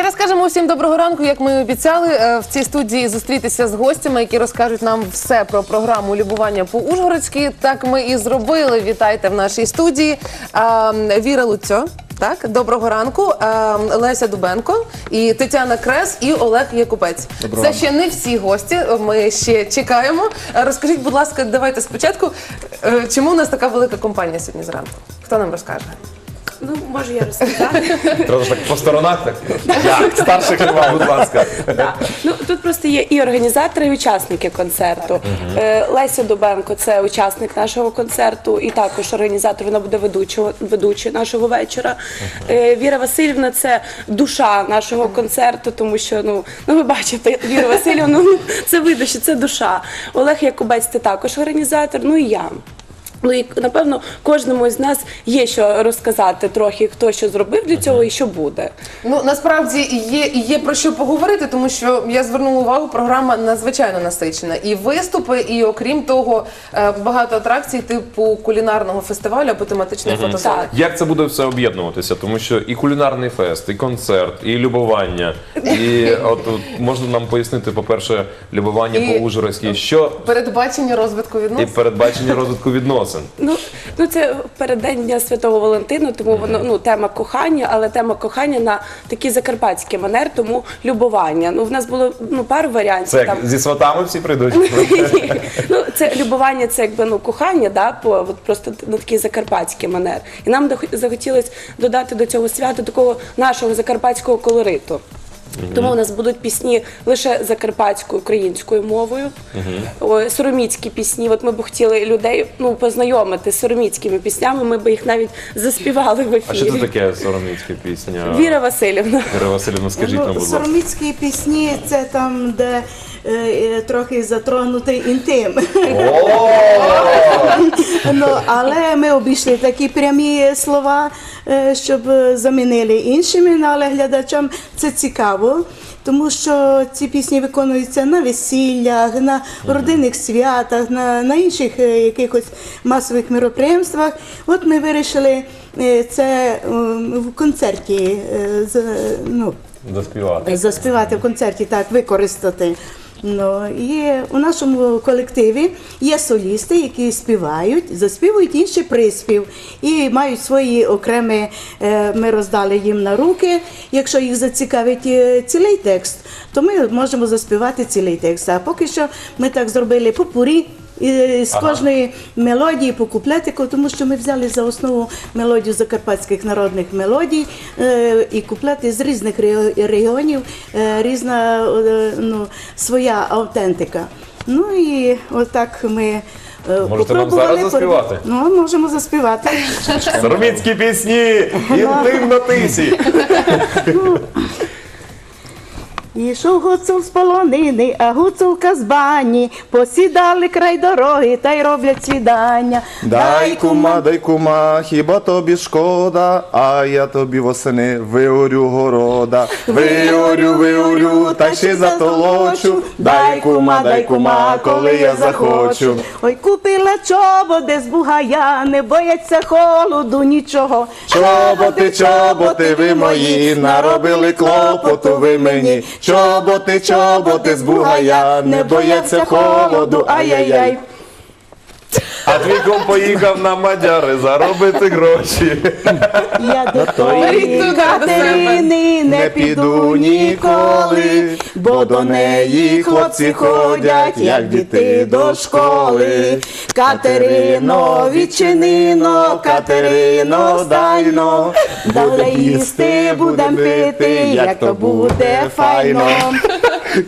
Ще раз кажемо усім доброго ранку. Як ми і обіцяли е, в цій студії зустрітися з гостями, які розкажуть нам все про програму любування по Ужгородськи. Так ми і зробили. Вітайте в нашій студії. Віра Луцьо. Так, доброго ранку, Леся Дубенко і Тетяна Крес і Олег Якубець. Це ще не всі гості. Ми ще чекаємо. Е, Розкажіть, будь ласка, давайте спочатку, е, чому у нас така велика компанія сьогодні зранку? Хто нам розкаже? Ну, можу я розказати. Треба ж так по сторонах так. Я, старший Кліва, будь ласка. Да. Ну, тут просто є і організатори, і учасники концерту. Е, Леся Дубенко це учасник нашого концерту, і також організатор, вона буде ведучого, ведучою нашого вечора. Е, Віра Васильівна це душа нашого концерту, тому що ну, ну ви бачите, Віра Васильівна, ну, це видно, що це душа. Олег Якубець це також організатор, ну і я. Ну і напевно кожному з нас є що розказати трохи, хто що зробив для цього і що буде. Ну насправді є і є про що поговорити, тому що я звернула увагу, програма надзвичайно насичена. І виступи, і окрім того, е, багато атракцій, типу кулінарного фестивалю або тематичної фотосали. Так. Як це буде все об'єднуватися? Тому що і кулінарний фест, і концерт, і любування. І от, от можна нам пояснити, по-перше, любування по Ужгородській, що Передбачення розвитку і передбачення розвитку відносин. Ну, ну це переддень Дня Святого Валентину, тому воно ну тема кохання, але тема кохання на такий закарпатський манер, тому любування. Ну в нас було ну пару варіантів. Це там. зі сватами всі прийдуть. ну, це любування, це якби ну кохання, да, по от просто на такий закарпатський манер. І нам захотілося додати до цього свята такого нашого закарпатського колориту. Тому у нас будуть пісні лише закарпатською українською мовою. О, сороміцькі пісні. От ми б хотіли людей ну познайомити з сороміцькими піснями. Ми б їх навіть заспівали в ефірі. А що це таке сороміцька пісня? Віра Васильівна. Віра Васильівна, скажіть нам, Ну, будь ласка. сороміцькі пісні це там, де трохи затронутий інтим. ну, але ми обійшли такі прямі слова, е, щоб е, замінили іншими, але глядачам це цікаво. Тому що ці пісні виконуються на весіллях, на родинних святах, на, на інших е, якихось масових мероприємствах. От ми вирішили е, це е, в концерті е, ну, Заспівати. заспівати в концерті, так, використати. Ну, і у нашому колективі є солісти, які співають, заспівують інший приспів і мають свої окремі, е, ми роздали їм на руки. Якщо їх зацікавить е, цілий текст, то ми можемо заспівати цілий текст. А поки що ми так зробили попурі. І з кожної мелодії по куплетику, тому що ми взяли за основу мелодію закарпатських народних мелодій е, і куплети з різних регіонів, е, різна е, ну, своя автентика. Ну і отак ми. е, Можете нам зараз заспівати? Ну, можемо заспівати. Сороміцькі пісні! Інтим на тисі! Ішов гуцул з полонини, а гуцулка з бані, посідали край дороги та й роблять свідання. Дай кума, дай кума, хіба тобі шкода, а я тобі восени виорю города. Виорю, виорю, та ще затолочу. Дай кума, дай кума, коли я захочу. Ой, купила чоботи з бугая, не бояться холоду нічого. Чоботи, чоботи, ви мої, наробили клопоту ви мені. Чоботи, чоботи з бугая, не бояться холоду, ай-яй-яй. А твій ком поїхав на Мадяри заробити гроші. Я до тої туди Катерини не піду ніколи, бо до неї хлопці ходять, як діти до школи. Катерино, відчинино, Катерино, дайно, дали їсти будем пити, як то буде файно.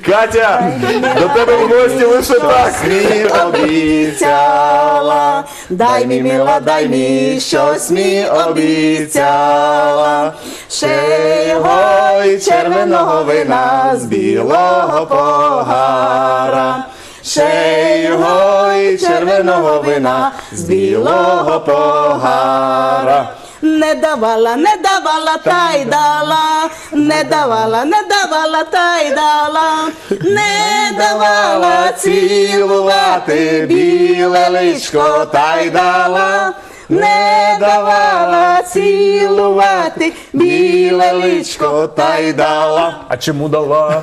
Катя, до тебе в гості лише так. Мі обіцяла, дай мі мила, дай мі, щось мі обіцяла. Ще його й червоного вина з білого погара. Ще його й червоного вина з білого погара. Не давала, не давала, та й дала, не давала, не давала, та й дала, не давала цілувати біле личко та й дала. не давала цілувати біле личко та й дала. А чому дала?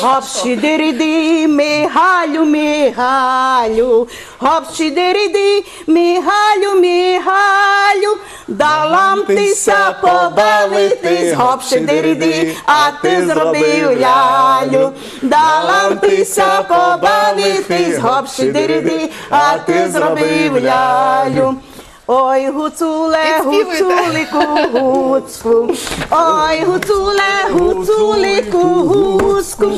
Гопші дириди, мигалю, мигалю, гопші дириди, мигалю, мигалю, далам тися побавитись, гопші дириди, а ти зробив лялю, далам тися побавитись, гопші дириди, а ти зробив лялю. Ой, гуцуле, гуцулику, гуцку, ой, гуцуле, гуцулику, гуцку,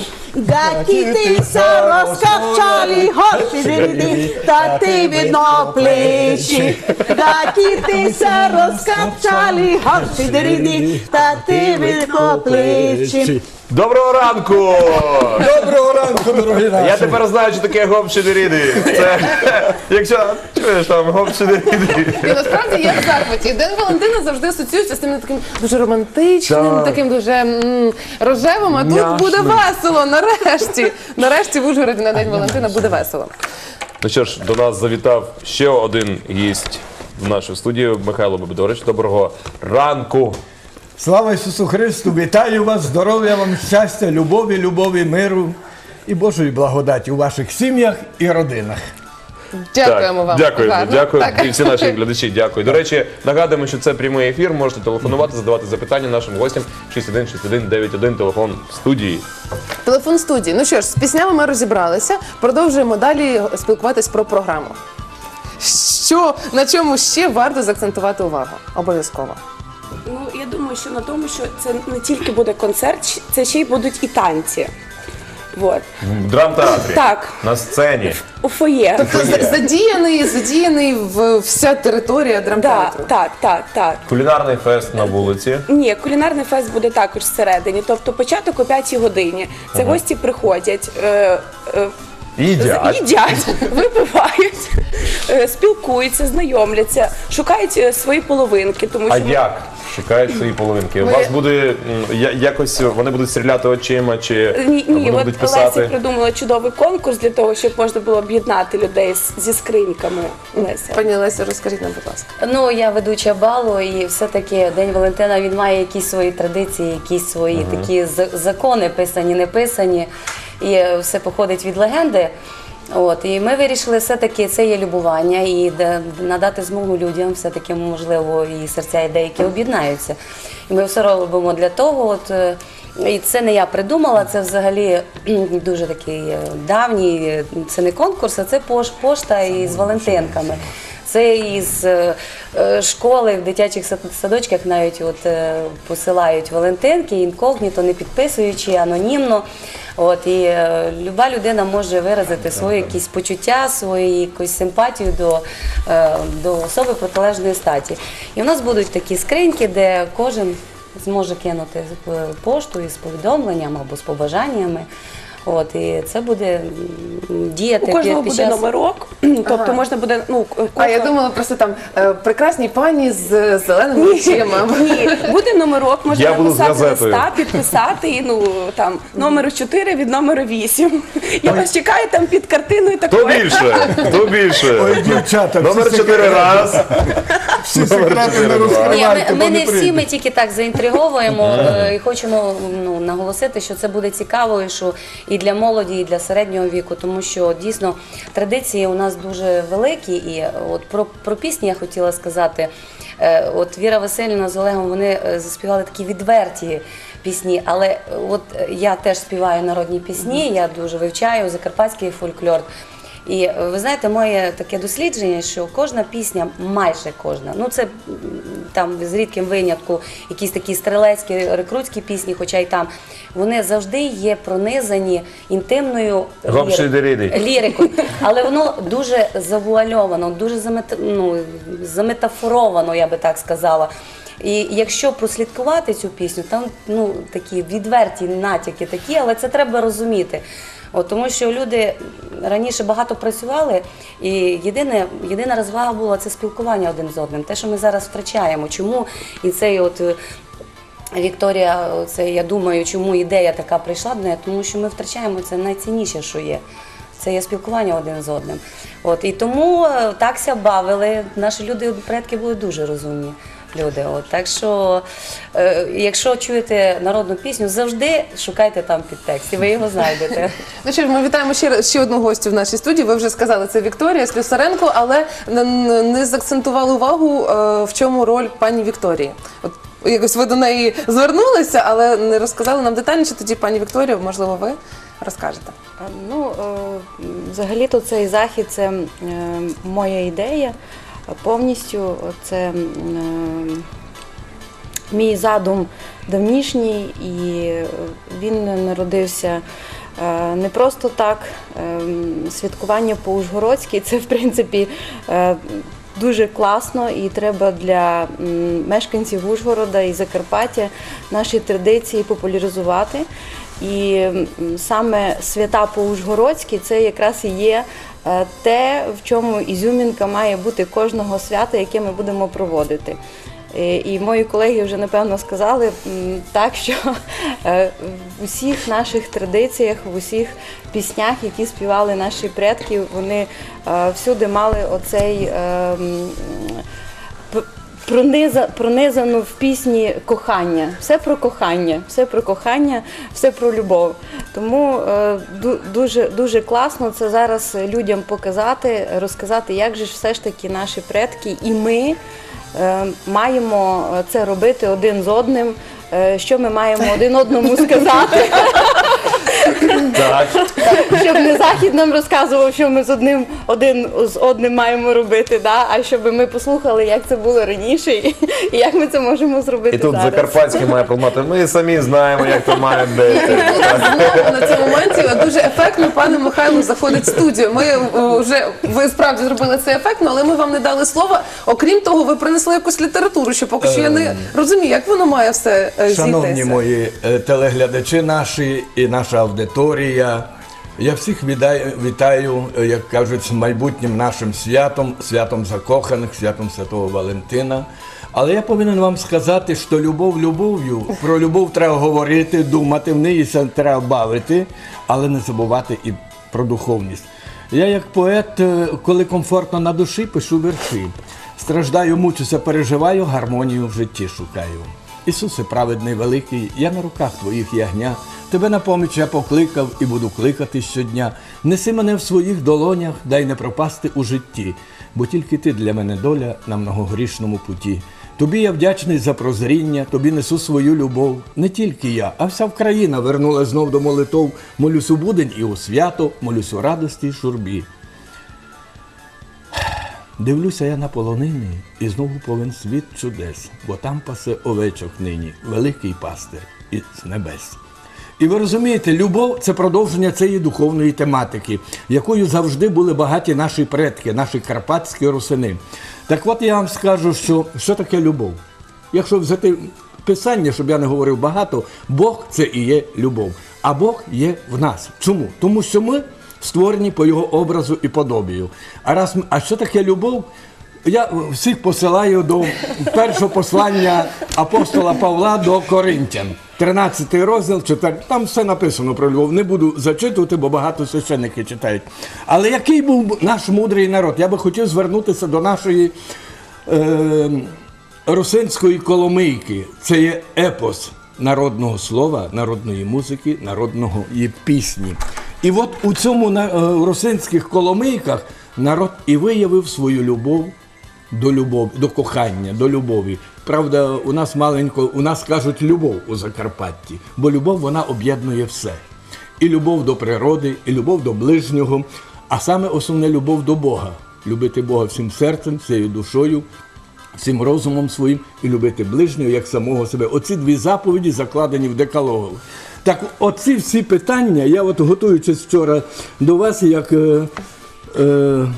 гакітися розкавчали, горші дириди, та ти видно плечі, гакітися розкавчали, горші дириди, та ти видно плечі. Доброго ранку! Доброго ранку, дорогі наші. Я тепер знаю, що таке гоп-шидеріди. Це якщо чуєш там гоп-шидеріди. І насправді я в захваті. День Валентина завжди асоціюється з тим таким дуже романтичним, Так. таким дуже м, рожевим. А тут Няшним. буде весело. Нарешті. Нарешті в Ужгороді на День Валентина буде весело. Ну що ж, до нас завітав ще один гість в нашу студію Михайло Бобдорич. Доброго ранку. Слава Ісусу Христу! Вітаю вас, здоров'я вам, щастя, любові, любові, миру і Божої благодаті у ваших сім'ях і родинах. Дякуємо вам. Дякуємо, Гарно. дякуємо. Так. І всі наші глядачі, дякую. До речі, нагадуємо, що це прямий ефір. Можете телефонувати, задавати запитання нашим гостям 616191, телефон студії. Телефон студії. Ну що ж, з піснями ми розібралися. Продовжуємо далі спілкуватись про програму. Що на чому ще варто заакцентувати увагу? Обов'язково. Ну я думаю, що на тому, що це не тільки буде концерт, це ще й будуть і танці. Вот. В драмтеатрі. Так. На сцені. У фоє. Тобто за- задіяний, задіяний в вся територія Так, драмтеатру. так, так, так. Кулінарний фест на вулиці. Ні, кулінарний фест буде також всередині. Тобто початок о 5 годині. Це гості приходять. Е, е, Їдять. Їдять, випивають, е, спілкуються, знайомляться, шукають е, свої половинки, тому А що ми- як? Шукають свої половинки. У Ми- вас буде м, я- якось вони будуть стріляти очима, чи ні, ні, вони от будуть Леся придумала чудовий конкурс для того, щоб можна було об'єднати людей з- зі скриньками. Леся. Пані Леся, розкажіть нам, будь ласка. Ну, я ведуча балу, і все-таки День Валентина він має якісь свої традиції, якісь свої такі з- закони, писані, не писані, і все походить від легенди. От, і ми вирішили все-таки це є любування і да- надати змогу людям, все-таки можливо, і серця і деякі об'єднаються. І ми все робимо для того. От, е, і це не я придумала, це взагалі дуже такий е, давній, це не конкурс, а це пош- пошта із Валентинками. Це із е, школи в дитячих садочках навіть от посилають Валентинки, інкогніто, не підписуючи анонімно. От і е, люба людина може виразити свої якісь почуття, свою якусь симпатію до, е, до особи протилежної статі. І у нас будуть такі скриньки, де кожен зможе кинути е, пошту із повідомленням або з побажаннями. От, і це буде діяти У кожного під буде час- номерок, тобто можна буде ну А я думала, просто там е, прекрасні пані з зеленими очима. Ні, буде номерок, можна Я буду з написати листа, підписати і ну там номеру 4 від номеру 8. Я вас чекаю там під картиною такою. більше? Хто більше? Ой, дівчата, Номер всі 4 раз. Всі секрети не ми, розкривайте, ми не всі, ми тільки так заінтриговуємо е, і хочемо ну, наголосити, що це буде цікаво і що і для молоді, і для середнього віку, тому що дійсно традиції у нас дуже великі. І от про, про пісні я хотіла сказати. Е, От Віра Васильівна з Олегом вони е, заспівали такі відверті пісні, але е, от е, я теж співаю народні пісні, я дуже вивчаю закарпатський фольклор. І е, ви знаєте, моє таке дослідження, що кожна пісня, майже кожна, ну це там з рідким винятку, якісь такі стрілецькі, рекрутські пісні, хоча й там, вони завжди є пронизані інтимною лірикою. Але воно дуже завуальовано, дуже замета, ну, заметафоровано, я би так сказала. І якщо прослідкувати цю пісню, там ну такі відверті натяки такі, але це треба розуміти. От, тому що люди раніше багато працювали, і єдине, єдина розвага була це спілкування один з одним. Те, що ми зараз втрачаємо. Чому і цей от е, Вікторія, це я думаю, чому ідея така прийшла до неї, тому що ми втрачаємо це найцінніше, що є. Це є спілкування один з одним. От і тому е, такся бавили. Наші люди, предки були дуже розумні люди. От так що, е, якщо чуєте народну пісню, завжди шукайте там підтекст, і ви його знайдете. Ну що ж, ми вітаємо ще, раз- ще одну гостю в нашій студії. Ви вже сказали, це Вікторія Слюсаренко, але не, не заакцентували увагу, е, в чому роль пані Вікторії. От якось ви до неї звернулися, але не розказали нам детальніше. Тоді пані Вікторія, можливо, ви розкажете. Ну, е, взагалі-то цей захід це е, моя ідея. Повністю це е, мій задум давнішній, і він народився е, не просто так. Е, Святкування по Ужгородській це в принципі. Дуже класно і треба для мешканців Ужгорода і Закарпаття наші традиції популяризувати. І саме свята по-ужгородськи це якраз і є те, в чому ізюмінка має бути кожного свята, яке ми будемо проводити. Е, І мої колеги вже напевно сказали так, що е, в усіх наших традиціях, в усіх піснях, які співали наші предки, вони е, всюди мали оцей е, прониза, пронизано в пісні кохання. Все про кохання, все про кохання, все про любов. Тому е, дуже, дуже класно це зараз людям показати, розказати, як же ж все ж таки наші предки і ми е, маємо це робити один з одним. е, Що ми маємо один одному сказати, Так. щоб не захід нам розказував, що ми з одним один з одним маємо робити, да? а щоб ми послухали, як це було раніше, і і як ми це можемо зробити І тут зараз. Закарпатський має промати. Ми самі знаємо, як то має бути. Знову на цьому моменті дуже ефектно пане Михайло заходить в студію. Ми е, вже ви справді зробили це ефектно, але ми вам не дали слова. Окрім того, ви принесли якусь літературу, що поки що я не розумію, як воно має все е, Шановні мої е, телеглядачі наші і наша аудиторія. Я всіх вітаю, вітаю, е, як кажуть, з майбутнім нашим святом, святом закоханих, святом Святого Валентина. Але я повинен вам сказати, що любов любов'ю, про любов треба говорити, думати, в неї треба бавити, але не забувати і про духовність. Я як поет, е, коли комфортно на душі, пишу вірші. Страждаю, мучуся, переживаю, гармонію в житті шукаю. Ісусе, праведний великий, я на руках твоїх ягня. Тебе на поміч я покликав і буду кликати щодня. Неси мене в своїх долонях, дай не пропасти у житті, бо тільки ти для мене доля на многогрішному путі. Тобі я вдячний за прозріння, тобі несу свою любов. Не тільки я, а вся Вкраїна вернула знов до молитов. Молюсь у будень і у свято, молюсь у радості й шурбі. Дивлюся я на полонини, і знову повен світ чудес, бо там пасе овечок нині, великий пастир із небес. І ви розумієте, любов це продовження цієї духовної тематики, якою завжди були багаті наші предки, наші карпатські русини. Так от я вам скажу, що, що таке любов. Якщо взяти писання, щоб я не говорив багато, Бог це і є любов. А Бог є в нас. Чому? Тому що ми створені по його образу і подобію. А раз а що таке любов? Я всіх посилаю до першого послання апостола Павла до Коринтян. 13 розділ, 4, там все написано про любов. Не буду зачитувати, бо багато священники читають. Але який був наш мудрий народ? Я би хотів звернутися до нашої е, русинської коломийки. Це є епос народного слова, народної музики, народного є пісні. І от у цьому на- е, русинських коломийках народ і виявив свою любов до любові, до кохання, до любові. Правда, у нас маленько, у нас кажуть любов у Закарпатті, бо любов вона об'єднує все. І любов до природи, і любов до ближнього, а саме основне любов до Бога. Любити Бога всім серцем, всією душою, всім розумом своїм і любити ближнього як самого себе. Оці дві заповіді закладені в декалогу. Так, оці всі питання, я от готуючись вчора до вас, як е, е,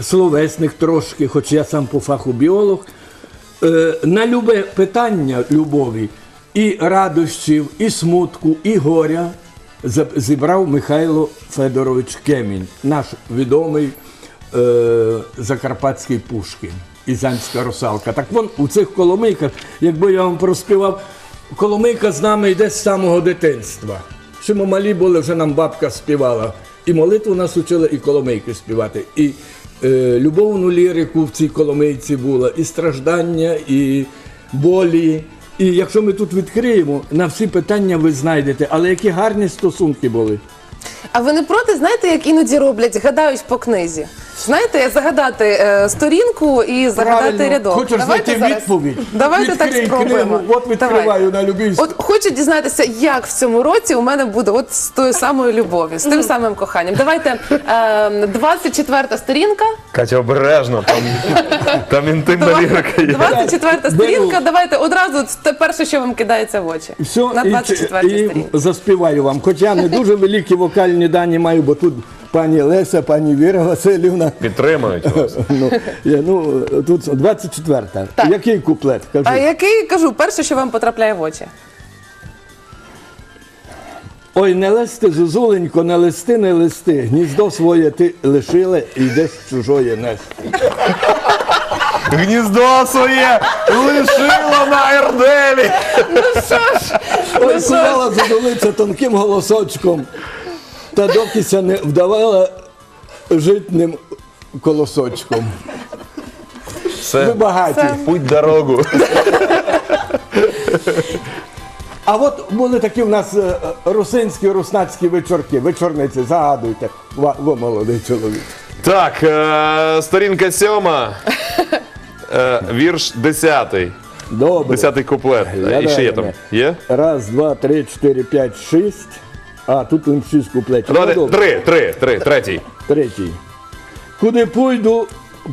словесник трошки, хоч я сам по фаху біолог, на любе питання любові і радощів, і смутку, і горя зібрав Михайло Федорович Кемінь, наш відомий е, закарпатський Пушкін, Ізанська русалка. Так вон у цих коломийках, якби я вам проспівав, коломийка з нами йде з самого дитинства. Ще ми малі були, вже нам бабка співала. І молитву нас учили, і коломийки співати. І е, любовну лірику в цій коломийці була, і страждання, і болі. І якщо ми тут відкриємо, на всі питання ви знайдете, але які гарні стосунки були. А ви не проти, знаєте, як іноді роблять, гадають по книзі? Знаєте, загадати е, сторінку і загадати Правильно. рядок. Хочеш Давайте знайти зараз. відповідь? Давайте так спробуємо. книгу. От відкриваю на любій От хочу дізнатися, як в цьому році у мене буде от з тою самою любов'ю, з тим самим коханням. Давайте е, 24 сторінка. Катя, обережно, там, там інтимна лірика є. 24 сторінка. Давайте одразу те перше, що вам кидається в очі. Все, На і, 24 і сторінці. заспіваю вам. Хоча не дуже великі вокальні дані маю, бо тут пані Леся, пані Віра Васильівна. Підтримують вас. Ну, я, ну тут 24-та. Так. Який куплет? А який кажу, перше, що вам потрапляє в очі? Ой, не листи, зозуленько, не листи, не листи. Гніздо своє ти лишила і йдеш чужоє нести. Гніздо своє лишила на Ерделі. Ой, кувала задолиця тонким голосочком, та докися не вдавала житним колосочком. Ви Все, багаті. путь дорогу. А от були такі в нас е, русинські, руснацькі вечорки. Вечорниці, загадуйте. Ва- Ви молодий чоловік. Так, е, сторінка сьома. Е, вірш десятий. Добре. Десятий куплет. Я І ще є далі. там. Є? Раз, два, три, чотири, п'ять, шість. А, тут він шість куплетів. Ну, добре. три, три, три, третій. Третій. Куди пойду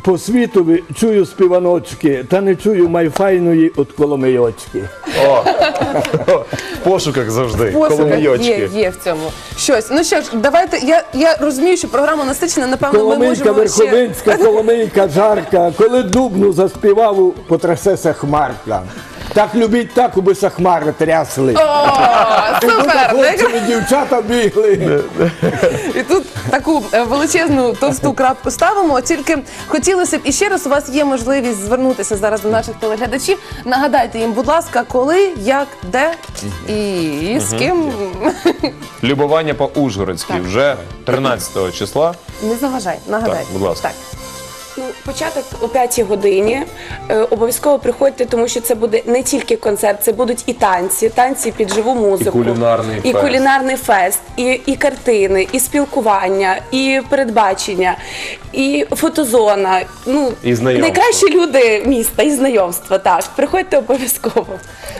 по світові, чую співаночки, та не чую майфайної от коломийочки. О, в пошуках завжди. Посука є, є в цьому щось. Ну що ж, давайте. Я, я розумію, що програма насичена. Напевно, ми Коломийка, можемо ще... верховинська, коломийка, жарка, коли дубну заспівав, потрясеся хмарка. Так любіть так, убися хмари трясли. О, супер! хлопці і дівчата бігли. І тут таку е, величезну товсту крапку ставимо. Тільки хотілося б і ще раз у вас є можливість звернутися зараз до наших телеглядачів. Нагадайте їм, будь ласка, коли, як, де і з ким. Любування по Ужгородській вже 13 числа. Не заважай, нагадайте. Так, будь ласка. Так. Ну, початок о 5 годині. Е, обов'язково приходьте, тому що це буде не тільки концерт, це будуть і танці, танці під живу музику, кулінарний і фест. кулінарний фест, і, і картини, і спілкування, і передбачення, і фотозона. Ну І знайомства. найкращі люди міста, і знайомства. Так, приходьте обов'язково.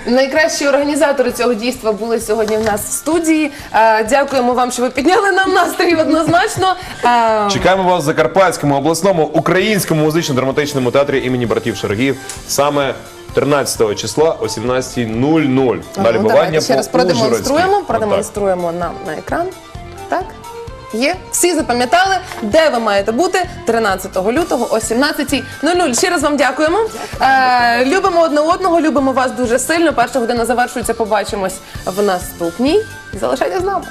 Найкращі організатори цього дійства були сьогодні в нас в студії. Е, Дякуємо вам, що ви підняли нам настрій однозначно. Е, Чекаємо вас в Закарпатському обласному українському музично-драматичному театрі імені братів Шергів саме 13 числа о 17.00 на ну, любування Давайте ще раз по продемонструємо. Продемонструємо нам на екран. Так. Є, всі запам'ятали, де ви маєте бути 13 лютого о 17.00. Ще раз вам дякуємо. Е, любимо одне одного, любимо вас дуже сильно. Перша година завершується. Побачимось в наступній. Залишайтесь з нами.